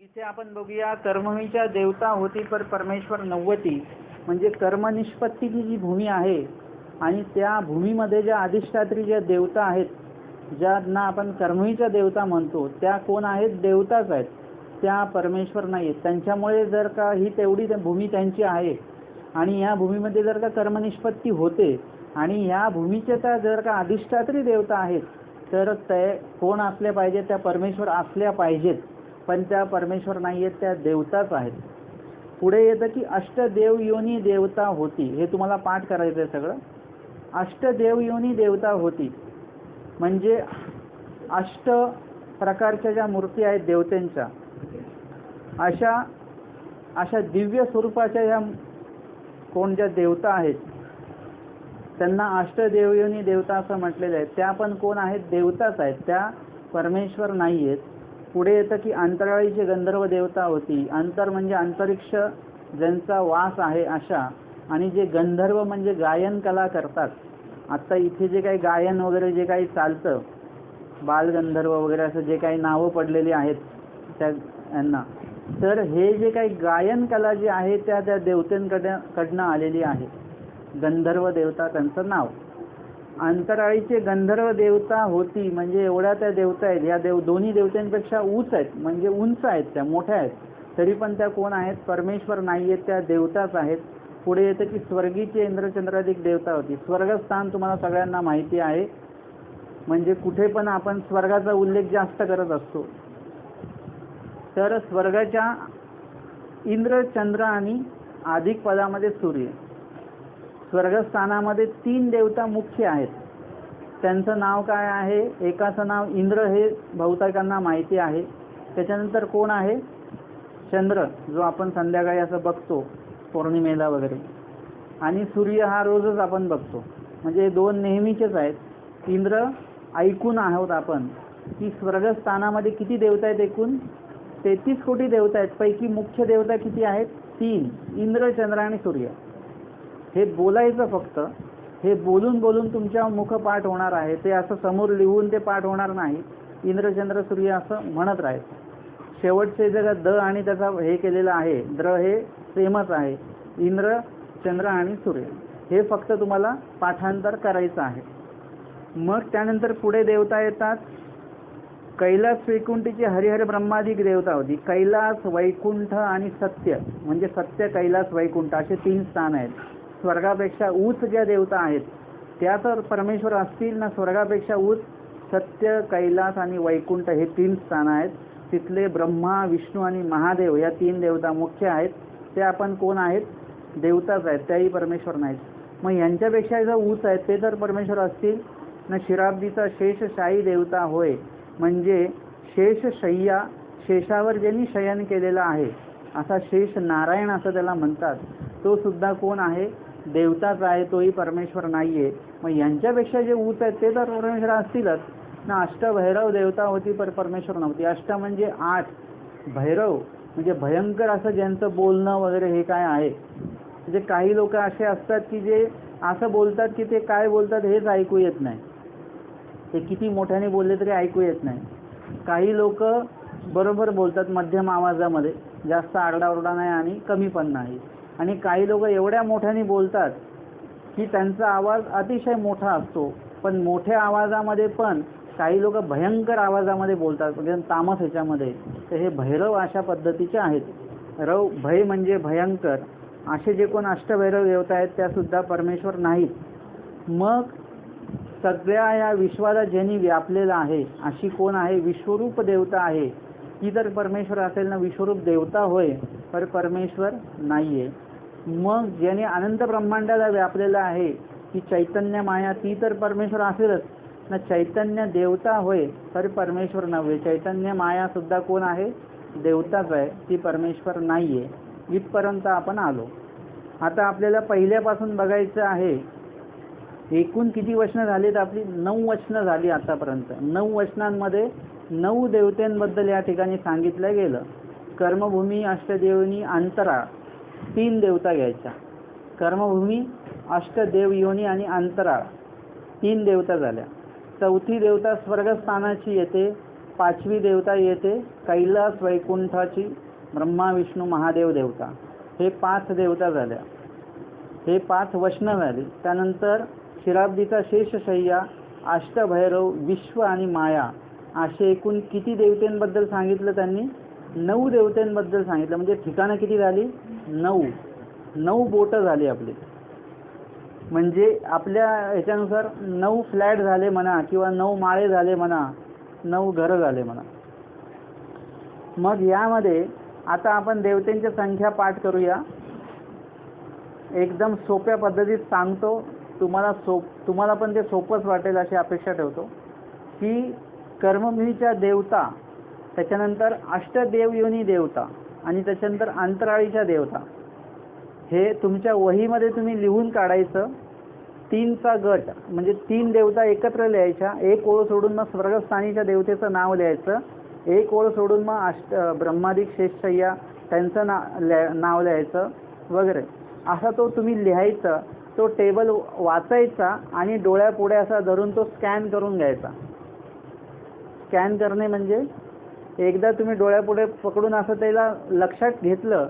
इथे आपण बघूया कर्मभूमीच्या देवता होती पर परमेश्वर नव्वती म्हणजे कर्मनिष्पत्तीची जी भूमी आहे आणि त्या भूमीमध्ये ज्या अधिष्ठात्री ज्या देवता आहेत ज्यांना आपण कर्मभूमीच्या देवता म्हणतो त्या कोण आहेत? देवताच आहेत. त्या परमेश्वर नाहीत त्यांच्यामुळे जर का ही तेवढी भूमी त्यांची आहे आणि या भूमीमध्ये जर का कर्मनिष्पत्ती होते आणि या भूमीच्या त्या जर का अधिष्ठात्री देवता आहेत तर ते कोण असल्या पाहिजेत? त्या परमेश्वर असल्या पाहिजेत. पण त्या परमेश्वर नाही आहेत त्या देवताच आहेत. पुढे येतं की अष्टदेव योनी देवता होती. हे तुम्हाला पाठ करायचं आहे सगळं. अष्टदेव योनी देवता होती. म्हणजे अष्ट प्रकारच्या ज्या मूर्ती आहेत देवतेंच्या अशा अशा दिव्य स्वरूपाच्या ह्या कोण ज्या देवता आहेत त्यांना अष्टदेवयोनी देवता असं म्हटलेलं आहे. त्या पण कोण आहेत? देवताच आहेत. त्या परमेश्वर नाही आहेत. पुढे येतं की अंतराळीची गंधर्व देवता होती अंतर म्हणजे अंतरिक्ष ज्यांचा वास आहे अशा आणि जे गंधर्व म्हणजे गायन कला करतात. आत्ता इथे जे काही गायन वगैरे जे काही चालतं बालगंधर्व वगैरे असं जे काही नावं पडलेली आहेत त्या यांना. तर हे जे काही गायन कला जी आहे त्या त्या देवतेंकडं कडनं आलेली आहे. गंधर्व देवता त्यांचं नाव. अंतराळीचे गंधर्व देवता होती म्हणजे एवढ्या त्या देवता आहेत या देव दोन्ही देवतांपेक्षा उंच आहेत म्हणजे उंच आहेत त्या मोठ्या आहेत. तरी पण त्या कोण आहेत? परमेश्वर नाही आहेत त्या देवताच आहेत. पुढे येतं की स्वर्गीची इंद्रचंद्राधिक देवता होती. स्वर्गस्थान तुम्हाला सगळ्यांना माहिती आहे. म्हणजे कुठे पण आपण स्वर्गाचा उल्लेख जास्त करत असतो. तर स्वर्गाच्या इंद्र चंद्र आणि अधिक पदामध्ये सूर्य. स्वर्गस्थानामध्ये तीन देवता मुख्य आहेत. त्यांचं नाव काय आहे? एकाचं नाव इंद्र हे बहुतेकांना माहिती आहे. त्याच्यानंतर कोण आहे? चंद्र जो आपण संध्याकाळी असं बघतो पौर्णिमेला वगैरे. आणि सूर्य हा रोजच आपण बघतो. म्हणजे दोन नेहमीचेच आहेत. इंद्र ऐकून आहोत आपण. की स्वर्गस्थानामध्ये किती देवता आहेत एकूण? तेहतीस कोटी देवता आहेत. पैकी मुख्य देवता किती आहेत? तीन. इंद्र चंद्र आणि सूर्य. हे बोलायचं फक्त हे बोलून बोलून तुमच्या मुख पाठ होणार आहे ते असं समोर लिहून ते पाठ होणार नाही इंद्रचंद्र सूर्य असं म्हणत राहायचं शेवटचे जगा द आणि त्याचा हे केलेलं आहे द्र हे सेमच आहे इंद्र चंद्र आणि सूर्य. हे फक्त तुम्हाला पाठांतर करायचं आहे. मग त्यानंतर पुढे देवता येतात. कैलास वैकुंठीची हरिहर ब्रह्मादिक देवता होती. कैलास वैकुंठ आणि सत्य म्हणजे सत्य कैलास वैकुंठ असे तीन स्थान आहेत. स्वर्गापेक्षा उच ज्या देवता आहेत त्या तर परमेश्वर असतील ना स्वर्गापेक्षा उच सत्य कैलास आणि वैकुंठ हे तीन स्थान आहेत. तिथले ब्रह्मा विष्णू आणि महादेव या तीन देवता मुख्य आहेत. ते आपण कोण आहेत? देवताच आहेत. त्याही परमेश्वर नाहीत. मग यांच्यापेक्षा जर उच्च आहेत ते तर परमेश्वर असतील? ना शिराब्दीचा शेषशाही देवता होय. म्हणजे शेषशय्या शेषावर ज्यांनी शयन केलेला आहे असा शेष नारायण असं त्याला म्हणतात. तो सुद्धा कोण आहे? देवताच आहे तोही परमेश्वर नाहीये. मग यांच्यापेक्षा जे ऊत आहेत ते तर परमेश्वर असतीलच. ना अष्टभैरव देवता होती पर परमेश्वर नव्हती. अष्ट म्हणजे आठ. भैरव म्हणजे भयंकर असं ज्यांचं बोलणं वगैरे हे काय आहे? म्हणजे काही लोक असे असतात की जे असं बोलतात की ते काय बोलतात हेच ऐकू येत नाही. ते किती मोठ्याने बोलले तरी ऐकू येत नाही. काही लोक बरोबर बोलतात मध्यम आवाजामध्ये. जास्त आरडाओरडा नाही आणि कमी पण नाही. आणि काही लोक एवढ्या मोठ्याने बोलतात की त्यांचा आवाज अतिशय मोठा असतो. पण मोठ्या आवाजामध्ये पण काही लोक भयंकर आवाजामध्ये बोलतात. म्हणजे तामस ह्याच्यामध्ये. तर हे भैरव अशा पद्धतीचे आहेत. रव भय म्हणजे भयंकर. असे जे कोण अष्टभैरव देवता आहेत त्या सुद्धा परमेश्वर नाहीत. मग सगळ्या या विश्वाला ज्यांनी व्यापलेला आहे अशी कोण आहे? विश्वरूप देवता आहे. ती तर परमेश्वर असेल ना विश्वरूप देवता होय पर परमेश्वर नाही आहे मग ज्याने अनंत ब्रह्मांडाला व्यापलेला आहे ती चैतन्य माया ती तर परमेश्वर असेलच. ना चैतन्य देवता होय तर परमेश्वर नव्हे. चैतन्य माया सुद्धा कोण आहे? देवताच आहे. ती परमेश्वर नाही आहे इथपर्यंत आपण आलो. आता आपल्याला पहिल्यापासून बघायचं आहे एकूण किती वचनं झालीत आपली? नऊ वचनं झाली आतापर्यंत. नऊ वचनांमध्ये नऊ देवतेंबद्दल या ठिकाणी सांगितलं गेलं. कर्मभूमी अष्टदेवनी अंतरा. तीन देवता घ्यायच्या. कर्मभूमी अष्टदेव योनी आणि अंतराळ तीन देवता झाल्या. चौथी देवता स्वर्गस्थानाची येते पाचवी देवता येते कैलास वैकुंठाची ब्रह्मा विष्णू महादेव देवता. हे पाच देवता झाल्या. हे पाच वैष्णव झाली. त्यानंतर शिराब्दीचा शेषशय्या अष्टभैरव विश्व आणि माया असे एकूण किती देवतेंबद्दल सांगितलं त्यांनी? नऊ देवतांबद्दल सांगितलं. म्हणजे ठिकाणं किती झाली? नऊ. नऊ बोट झाली आपली. म्हणजे आपल्या ह्याच्यानुसार नऊ फ्लॅट झाले म्हणा किंवा नऊ माळे झाले म्हणा नऊ घरं झाले म्हणा. मग यामध्ये आता आपण देवतेंच्या संख्या पाठ करूया. एकदम सोप्या पद्धतीत सांगतो. तुम्हाला सोप तुम्हाला पण ते सोपंच वाटेल अशी अपेक्षा ठेवतो. की कर्मभूमीच्या देवता त्याच्यानंतर अष्टदेव योनी देवता आणि त्याच्यानंतर अंतराळीच्या देवता. हे तुमच्या वहीमध्ये तुम्ही लिहून काढायचं. तीनचा गट म्हणजे तीन देवता एकत्र लिहायच्या. एक ओळ सोडून मग स्वर्गस्थानीच्या देवतेचं नाव लिहायचं. एक ओळ सोडून मग अष्ट ब्रह्मादिक शेषशय्या त्यांचं ना लिहा नाव लिहायचं वगैरे. असा तो तुम्ही लिहायचा. तो टेबल वाचायचा आणि डोळ्यापुढे असा धरून तो स्कॅन करून घ्यायचा. स्कॅन करणे म्हणजे एकदा तुम्ही डोळ्यापुढे पकडून असं त्याला लक्षात घेतलं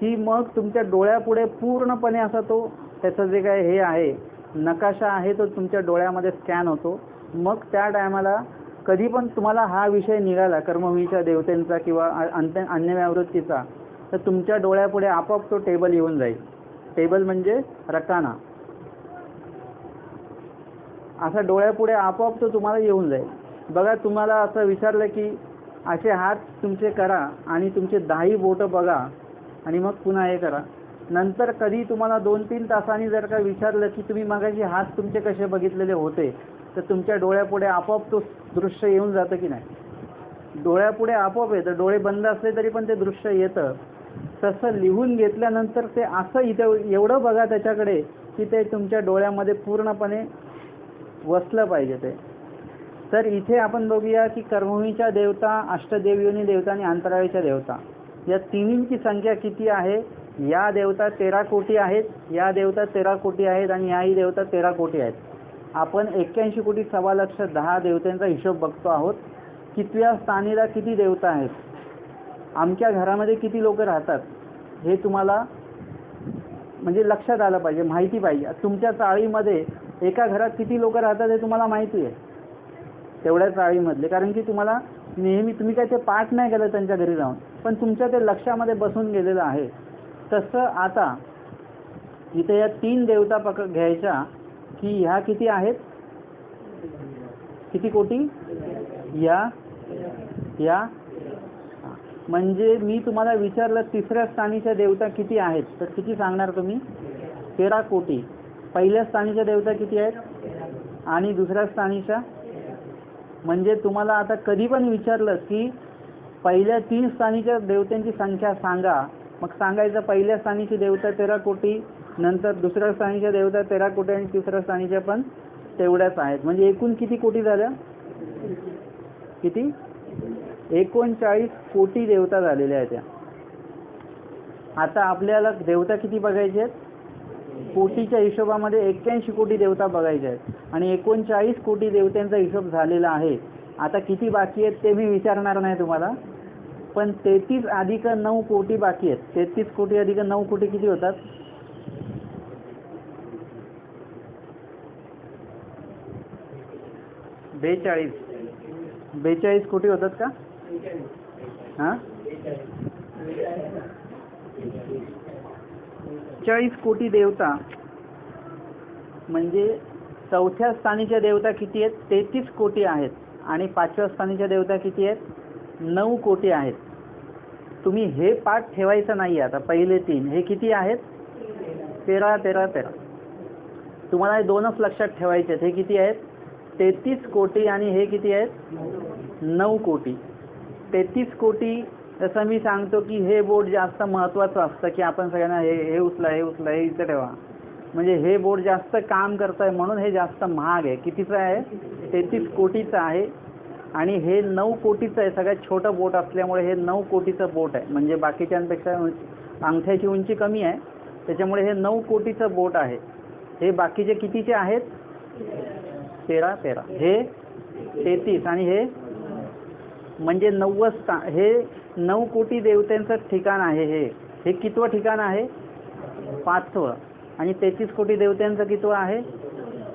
की मग तुमच्या डोळ्यापुढे पूर्णपणे असा तो त्याचं जे काय हे आहे नकाशा आहे तो तुमच्या डोळ्यामध्ये स्कॅन होतो. मग त्या टायमाला कधी पण तुम्हाला हा विषय निघाला कर्मभूमीच्या देवतेंचा किंवा अन्य अन्यव्यावृत्तीचा तर तुमच्या डोळ्यापुढे आपोआप तो टेबल येऊन जाईल. टेबल म्हणजे रकाना. असा डोळ्यापुढे आपोआप तो तुम्हाला येऊन जाईल. बघा तुम्हाला असं विचारलं की असे हात तुमचे करा आणि तुमचे दहाही बोटं बघा. आणि मग पुन्हा हे करा. नंतर कधी तुम्हाला दोन तीन तासांनी जर का विचारलं की तुम्ही मगाशी हात तुमचे कसे बघितलेले होते तर तुमच्या डोळ्यापुढे आपोआप तो दृश्य येऊन जातं की नाही? डोळ्यापुढे आपोआप येतं. डोळे बंद असले तरी पण ते दृश्य येतं. तसं लिहून घेतल्यानंतर ते असं इथं एवढं बघा त्याच्याकडे की ते तुमच्या डोळ्यामध्ये पूर्णपणे वसलं पाहिजे ते. तर इथे आपण बघूया की कर्मभूमीच्या देवता अष्टदेवयोनी देवता आणि अंतराळीच्या देवता. या तिन्हींची संख्या किती आहे? या देवता तेरा कोटी आहेत या देवता तेरा कोटी आहेत आणि याही देवता तेरा कोटी आहेत. आपण एक्क्याऐंशी कोटी सव्वा लक्ष दहा देवतांचा हिशोब बघतो आहोत. कितव्या स्थानीला किती देवता आहेत? आमच्या घरामध्ये किती लोक राहतात? हे तुम्हाला म्हणजे लक्षात आलं पाहिजे माहिती पाहिजे. तुमच्या चाळीमध्ये एका घरात किती लोक राहतात हे तुम्हाला माहिती आहे. तेवढ्या चाळीमधले. कारण की तुम्हाला नेहमी तुम्ही काय ते पाठ नाही केलं त्यांच्या घरी जाऊन. पण तुमच्या ते लक्षामध्ये बसून गेलेलं आहे. तसं आता इथे या तीन देवता पक घ्यायच्या की ह्या किती आहेत? किती कोटी? या या. म्हणजे मी तुम्हाला विचारलं तिसऱ्या स्थानीच्या देवता किती आहेत? तर किती सांगणार तुम्ही? तेरा कोटी. पहिल्या स्थानीच्या देवता किती आहेत? आणि दुसऱ्या स्थानीच्या? म्हणजे तुम्हाला आता कधी पण विचारलं की पहिल्या तीन स्थानीच्या देवतांची संख्या सांगा. मग सांगायचं पहिल्या स्थानीची देवता तेरा कोटी नंतर दुसऱ्या स्थानीच्या देवता तेरा कोटी आणि तिसऱ्या स्थानीच्या पण तेवढ्याच आहेत. म्हणजे एकूण किती कोटी झाल्या? किती? एकोणचाळीस कोटी देवता झालेल्या आहेत त्या. आता आपल्याला देवता किती बघायचे आहेत? कोटीच्या हिशोबामध्ये एक्क्याऐंशी कोटी देवता बघायच्या आहेत. आणि एकोणचाळीस कोटी देवतांचा हिशोब झालेला आहे. आता किती बाकी आहेत ते मी विचारणार नाही तुम्हाला. पण तेहतीस अधिक नऊ कोटी बाकी आहेत. तेहतीस कोटी अधिक नऊ कोटी किती होतात? बेचाळीस. बेचाळीस कोटी होतात का? हां? चाळीस कोटी देवता म्हणजे चौथ्या स्थानीच्या देवता किती आहेत? तेहतीस कोटी आहेत. आणि पाचव्या स्थानीच्या देवता किती आहेत? नऊ कोटी आहेत. तुम्ही हे पाठ ठेवायचं नाही आता. पहिले तीन. हे किती आहेत? तेरा तेरा तेरा. तुम्हाला हे दोनच लक्षात ठेवायचे आहेत. हे किती आहेत? तेहतीस कोटी आणि हे किती आहेत? नऊ कोटी. तेहतीस कोटी जसं मी सांगतो की हे बोर्ड जास्त महत्त्वाचं असतं की आपण सगळ्यांना हे हे उचला हे उचला हे इथं ठेवा. म्हणजे हे बोर्ड जास्त काम करत आहे म्हणून हे जास्त महाग आहे. कितीचं आहे? तेहतीस कोटीचं आहे. आणि हे नऊ कोटीचं आहे. सगळ्यात छोटं बोट असल्यामुळे हे नऊ कोटीचं बोट आहे. म्हणजे बाकीच्यांपेक्षा अंगठ्याची उंची कमी आहे. त्याच्यामुळे हे नऊ कोटीचं बोट आहे. हे बाकीचे कितीचे आहेत? तेरा तेरा. हे तेहतीस. आणि हे म्हणजे नव्वद हे नऊ कोटी देवतेंचं ठिकाण आहे हे. हे कितवं ठिकाण आहे? पाचवं. आणि तेहतीस कोटी देवतांचं कितवं आहे?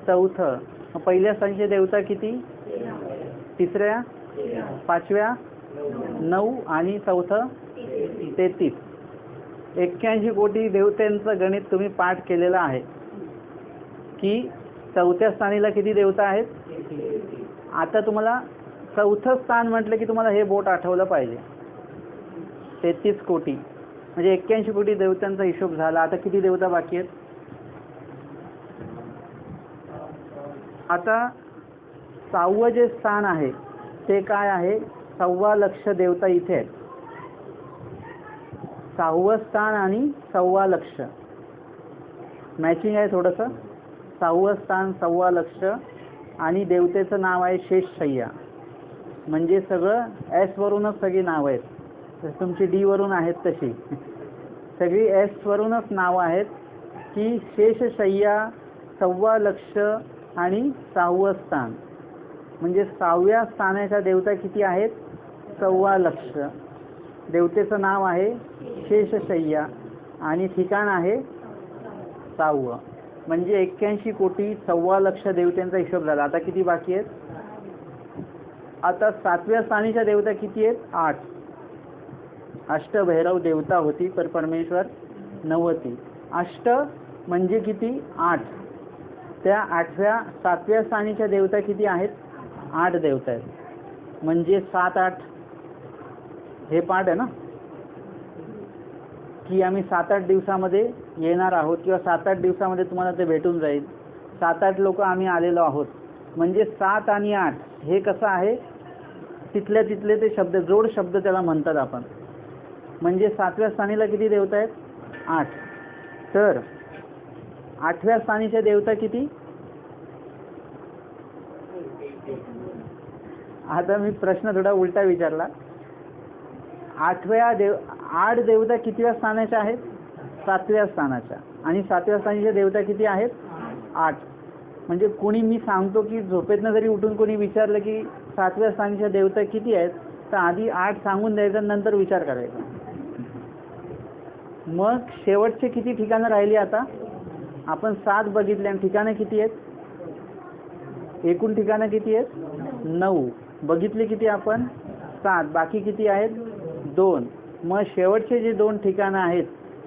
चौथं. पहिल्या स्थानचे देवता किती? तिसऱ्या पाचव्या नऊ आणि चौथं तेहतीस. एक्क्याऐंशी कोटी देवतेंचं गणित तुम्ही पाठ केलेलं आहे. की चौथ्या स्थानीला किती देवता आहेत? आता तुम्हाला चौथं स्थान म्हटलं की तुम्हाला हे बोट आठवलं पाहिजे. तेहतीस कोटी. म्हणजे एक्क्याऐंशी कोटी देवतांचा हिशोब झाला. आता किती देवता बाकी आहेत? आता सहावं जे स्थान आहे ते काय आहे? सव्वा लक्ष देवता इथे आहेत. सहावं स्थान आणि सव्वा लक्ष. मॅचिंग आहे थोडंसं. सहावं स्थान सव्वा लक्ष आणि देवतेचं नाव आहे शेषशय्या. म्हणजे सगळं एस वरूनच सगळी नाव आहेत. तुमची डी वरून आहेत तशी. सगळी एस वरूनच नावं आहेत की शेषशय्या सव्वा लक्ष आणि सहावं स्थान. म्हणजे सहाव्या स्थानाच्या देवता किती आहेत? सव्वा लक्ष. देवतेचं नाव आहे शेषशय्या आणि ठिकाण आहे सहावं. म्हणजे एक्क्याऐंशी कोटी सव्वा लक्ष देवतांचा हिशोब झाला. आता किती बाकी आहेत? आता सातव्या स्थानीच्या देवता किती आहेत? आठ. अष्टभैरव देवता होती पर परमेश्वर नव्हती. अष्ट म्हणजे किती? आठ. त्या आठव्या सातव्या स्थानीच्या देवता किती आहेत? आठ देवता आहेत. म्हणजे सात आठ. हे पाठ आहे ना? की आम्ही सात आठ दिवसामध्ये येणार आहोत किंवा सात आठ दिवसामध्ये तुम्हाला ते भेटून जाईल. सात आठ लोक आम्ही आलेलो आहोत. म्हणजे सात आणि आठ हे कसं आहे? तिथल्या तिथले ते शब्द जोड शब्द त्याला म्हणतात आपण. म्हणजे सातव्या स्थानीला किती देवता आहेत? आठ. तर आठव्या स्थानीच्या देवता किती? आता मी प्रश्न थोडा उलटा विचारला. आठव्या देव आठ देवता कितव्या स्थानाच्या आहेत? सातव्या स्थानाच्या. आणि सातव्या स्थानीच्या देवता किती आहेत? आठ. म्हणजे कोणी मी सांगतो की झोपेतनं जरी उठून कोणी विचारलं की सातव्या स्थानीच्या देवता किती आहेत तर आधी आठ सांगून द्यायचं नंतर विचार करायचा. मग शेवटचे किती ठिकाणं राहिली आता? आपण सात बघितले आणि ठिकाणं किती आहेत? एकूण ठिकाणं किती आहेत? नऊ. बघितले किती आपण? सात. बाकी किती आहेत? दोन. मग शेवटचे जे दोन ठिकाणं आहेत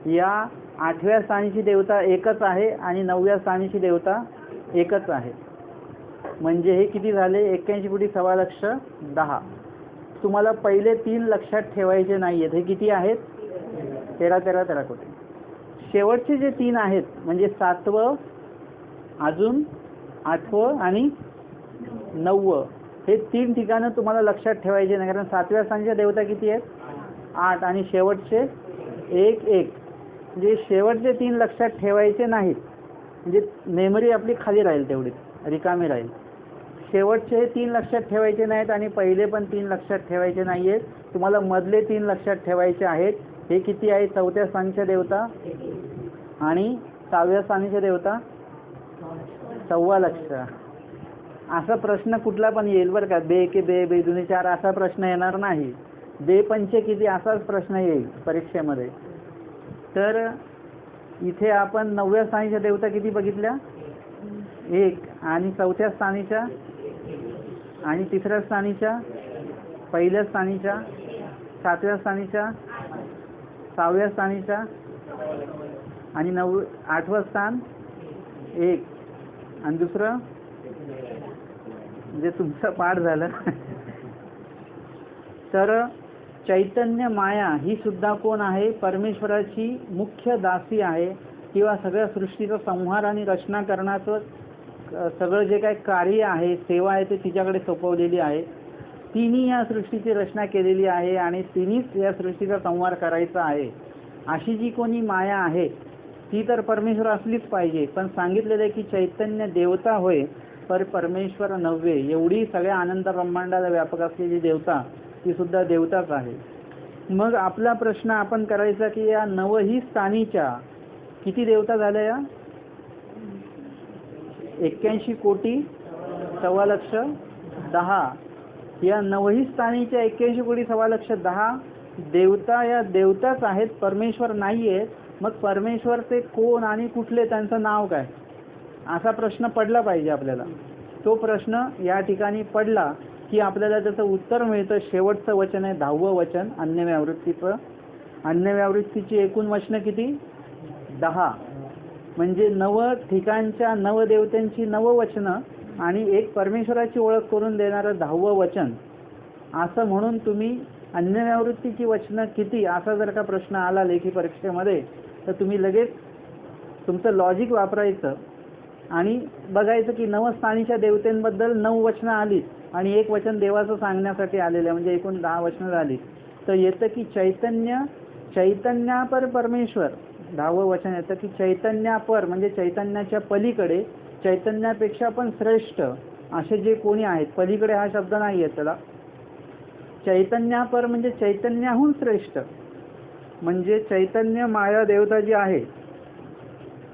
या आठव्या स्थानीची देवता एकच आहे आणि नवव्या स्थानीची देवता एकच आहे. म्हणजे हे किती झाले? एक्क्याऐंशी कोटी सव्वा लक्ष दहा. तुम्हाला पहिले तीन लक्षात ठेवायचे नाही आहेत हे किती आहेत? तेरा तेरा तेरा कोटी. शेवटचे जे तीन आहेत म्हणजे सातवं अजून आठवं आणि नववं हे तीन ठिकाणं तुम्हाला लक्षात ठेवायचे नाही कारण सातव्या स्थानच्या देवता किती आहेत? आठ. आणि शेवटचे एक एक. म्हणजे शेवटचे तीन लक्षात ठेवायचे नाहीत. म्हणजे मेमरी आपली खाली राहील तेवढीच रिकामी राहील. शेवटचे हे तीन लक्षात ठेवायचे नाहीत आणि पहिले पण तीन लक्षात ठेवायचे नाही आहेत तुम्हाला मधले तीन लक्षात ठेवायचे आहेत. हे किती आहे? चौथ्या स्थानीच्या देवता? आणि सहाव्या स्थानीच्या देवता? सव्वा लक्ष. असा प्रश्न कुठला पण येईल बरं का. बे के बे बे जुने चार असा प्रश्न येणार नाही. बे पंचे किती असाच प्रश्न येईल परीक्षेमध्ये. तर इथे आपण नवव्या स्थानीच्या देवता किती बघितल्या? एक. आणि चौथ्या स्थानीच्या? आणि तिसऱ्या स्थानीच्या? पहिल्या स्थानीच्या? सातव्या स्थानीच्या? सहाव्या स्थानीच्या आणि नव आठवं स्थान एक. आणि दुसरं? म्हणजे तुमचं पाठ झालं. तर चैतन्य माया ही सुद्धा कोण आहे? परमेश्वराची मुख्य दासी आहे. किंवा सगळ्या सृष्टीचा संहार आणि रचना करण्याचं सगळं जे काही कार्य आहे सेवा आहे ते तिच्याकडे सोपवलेली आहे. तिने या सृष्टीची रचना केलेली आहे आणि तिनेच या सृष्टीचा संवार करायचा आहे. अशी जी कोणी माया आहे ती तर परमेश्वर असलीच पाहिजे. पण सांगितलेलं आहे की चैतन्य देवता होय पर परमेश्वर नव्हे. एवढी सगळ्या आनंद ब्रह्मांडाला व्यापक असलेली देवता ती सुद्धा देवताच आहे. मग आपला प्रश्न आपण करायचा की या नवही स्थानीच्या किती देवता झाल्या या? एक्क्याऐंशी कोटी सव्वा लक्ष दहा. या नवही स्थानीच्या एक्क्याऐंशी कोटी सव्वा लक्ष दहा देवता या देवताच आहेत परमेश्वर नाही आहेत मग परमेश्वर ते कोण आणि कुठले त्यांचं नाव काय? असा प्रश्न पडला पाहिजे आपल्याला. तो प्रश्न या ठिकाणी पडला की आपल्याला त्याचं उत्तर मिळतं. शेवटचं वचन आहे दहावं वचन अन्य व्यावृत्तीचं. अन्य व्यावृत्तीची एकूण वचनं किती? दहा. म्हणजे नव ठिकाणच्या नवदेवतांची नववचनं आणि एक परमेश्वराची ओळख करून देणारं दहावं वचन असं म्हणून तुम्ही अन्यवृत्तीची वचनं किती असा जर का प्रश्न आला लेखी परीक्षेमध्ये तर तुम्ही लगेच तुमचं लॉजिक वापरायचं आणि बघायचं की नवस्थानीच्या देवतेंबद्दल नऊ वचनं आलीत आणि एक वचन देवाचं सांगण्यासाठी आलेलं आहे म्हणजे एकूण दहा वचनं झाली तर येतं की चैतन्य चैतन्यापर परमेश्वर दहावं वचन येतं की चैतन्यापर म्हणजे चैतन्याच्या पलीकडे चैतन्यापेक्षा पण श्रेष्ठ असे जे कोणी आहेत पलीकडे हा शब्द नाही आहे त्याला चैतन्यापर म्हणजे चैतन्याहून श्रेष्ठ. म्हणजे चैतन्य माया देवता जी आहे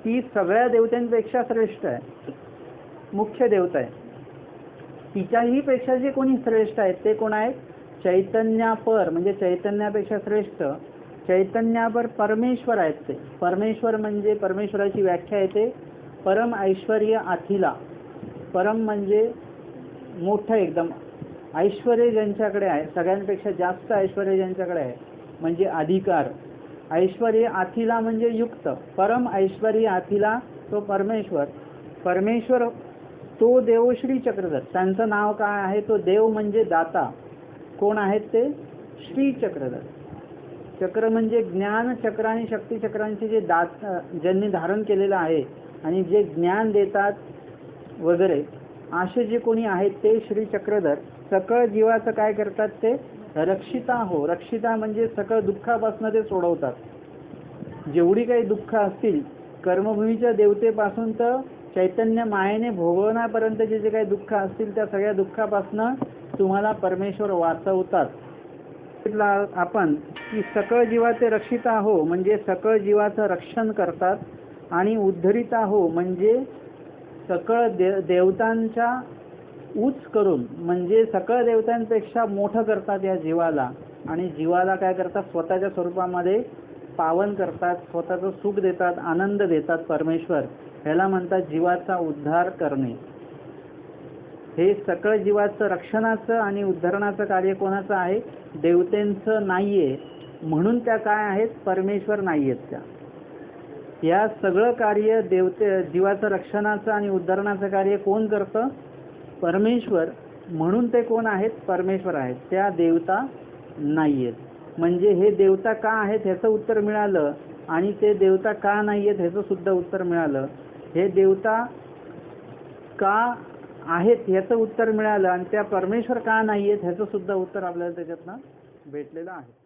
ती सगळ्या देवतांपेक्षा श्रेष्ठ आहे. मुख्य देवता आहे. तिच्याही पेक्षा जे कोणी श्रेष्ठ आहेत ते कोण आहेत? चैतन्यापर म्हणजे चैतन्यापेक्षा श्रेष्ठ चैतन्यापर परमेश्वर आहेत ते. परमेश्वर म्हणजे परमेश्वराची व्याख्या येते परम ऐश्वर्य आथिला. परम म्हणजे मोठं एकदम. ऐश्वर ज्यांच्याकडे आहे सगळ्यांपेक्षा जास्त ऐश्वर ज्यांच्याकडे आहे म्हणजे अधिकार. ऐश्वर आथिला म्हणजे युक्त. परम ऐश्वर्य आथिला तो परमेश्वर. परमेश्वर तो देवश्री चक्रधर. त्यांचं नाव काय आहे? तो देव म्हणजे दाता. कोण आहेत ते? श्री चक्रधर. चक्र म्हणजे ज्ञान चक्र आणि शक्ती चक्रांचे जे दात ज्यांनी धारण केलेलं आहे आणि जे ज्ञान देतात वगैरे असे जे कोणी आहेत ते श्री चक्रधर सकळ जीवाचं काय करतात ते? रक्षिता हो. रक्षिता म्हणजे सकळ दुःखापासून ते सोडवतात. जेवढी काही दुःख असतील कर्मभूमीच्या देवतेपासून तर चैतन्य मायेने भोगवण्यापर्यंत जे जे काही दुःख असतील त्या सगळ्या दुःखापासनं तुम्हाला परमेश्वर वाचवतात. आपण की सकळ जीवाचे रक्षिता हो म्हणजे सकळ जीवाचं रक्षण करतात. आणि उद्धरिता हो म्हणजे सकळ देव देवतांच्या उच करून म्हणजे सकळ देवतांपेक्षा मोठं करतात या जीवाला. आणि जीवाला काय करतात? स्वतःच्या स्वरूपामध्ये पावन करतात स्वतःचं सुख देतात आनंद देतात परमेश्वर. ह्याला म्हणतात जीवाचा उद्धार करणे. हे सकळ जीवाचं रक्षणाचं आणि उद्धरणाचं कार्य कोणाचं आहे? देवतेंचं नाहीये. म्हणून त्या काय आहेत? परमेश्वर नाही आहेत त्या. या सगळं कार्य देवते जीवाचं रक्षणाचं आणि उद्धारणाचं कार्य कोण करतं? परमेश्वर. म्हणून ते कोण आहेत? परमेश्वर आहेत. त्या देवता नाही आहेत म्हणजे हे देवता का आहेत ह्याचं उत्तर मिळालं आणि ते देवता का नाही आहेत ह्याचं सुद्धा उत्तर मिळालं. हे देवता का आहेत ह्याचं उत्तर मिळालं आणि त्या परमेश्वर का नाही आहेत ह्याचं सुद्धा उत्तर आपल्याला त्याच्यातनं भेटलेलं आहे.